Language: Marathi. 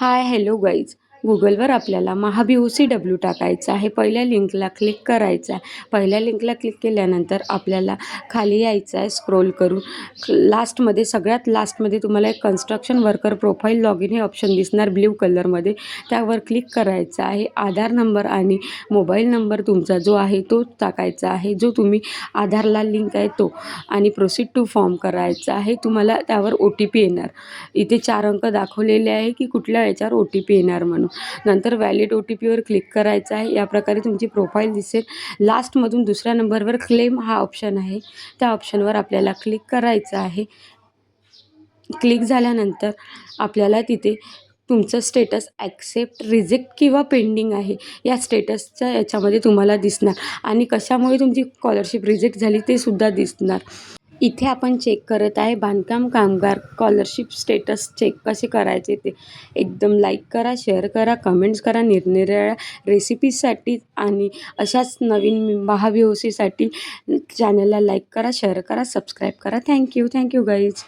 Hi, hello guys. गुगलवर आपल्याला महाबी सी डब्ल्यू टाकायचं आहे. पहिल्या लिंकला क्लिक करायचं आहे. पहिल्या लिंकला क्लिक केल्यानंतर आपल्याला खाली यायचं आहे. स्क्रोल करून लास्टमध्ये सगळ्यात लास्टमध्ये तुम्हाला एक construction worker profile log in हे ऑप्शन दिसणार ब्ल्यू कलरमध्ये. त्यावर क्लिक करायचं आहे. आधार नंबर आणि मोबाईल नंबर तुमचा जो आहे तो टाकायचा आहे. जो तुम्ही आधारला लिंक आहे तो. आणि प्रोसीड टू फॉर्म करायचा आहे. तुम्हाला त्यावर ओ टी पी येणार. इथे चार अंक दाखवलेले आहे की कुठल्या याच्यावर ओ टी पी येणार म्हणून. नंतर व्हॅलिड ओ टी पीवर क्लिक करायचं आहे. या प्रकारे तुमची प्रोफाईल दिसेल. लास्टमधून दुसऱ्या नंबरवर क्लेम हा ऑप्शन आहे. त्या ऑप्शनवर आपल्याला क्लिक करायचं आहे. क्लिक झाल्यानंतर आपल्याला तिथे तुमचं स्टेटस ॲक्सेप्ट रिजेक्ट किंवा पेंडिंग आहे. या स्टेटसच्या याच्यामध्ये तुम्हाला दिसणार. आणि कशामुळे तुमची स्कॉलरशिप रिजेक्ट झाली ते सुद्धा दिसणार. इथे आपण चेक करत आहे. बांधकाम कामगार स्कॉलरशिप स्टेटस चेक कसे करायचे ते. एकदम लाईक करा शेअर करा कमेंट्स करा निरनिराळ्या रेसिपीजसाठी आणि अशाच नवीन महाव्यूसीसाठी चॅनलला लाईक करा शेअर करा सबस्क्राईब करा. Thank you thank you guys